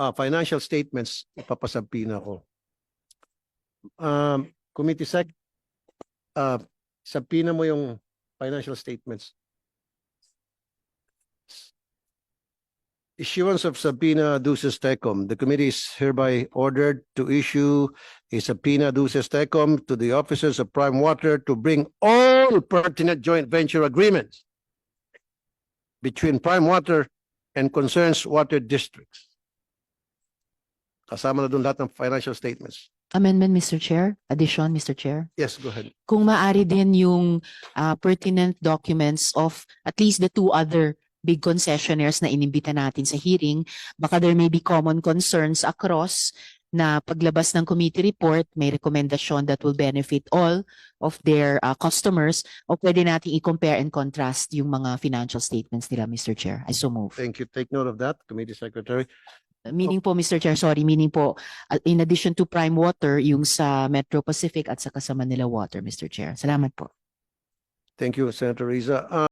ah, financial statements, ipapasabina ko. Um, Committee Sec, ah, sabina mo yung financial statements. Issuance of subpoena duces tecum. The committee is hereby ordered to issue a subpoena duces tecum to the officers of Prime Water to bring all pertinent joint venture agreements between Prime Water and concerns water districts. Kasama na doon lahat ng financial statements. Amendment, Mr. Chair. Addition, Mr. Chair. Yes, go ahead. Kung maaari din yung ah, pertinent documents of at least the two other big concessionaires na inimbita natin sa hearing, baka there may be common concerns across na paglabas ng committee report, may rekomendasyon that will benefit all of their ah, customers o pwede nating i-compare and contrast yung mga financial statements nila, Mr. Chair. I so move. Thank you. Take note of that, Committee Secretary. Meaning po, Mr. Chair, sorry, meaning po, uh, in addition to Prime Water, yung sa Metro Pacific at sa Manila Water, Mr. Chair. Salamat po. Thank you, Senator Riza.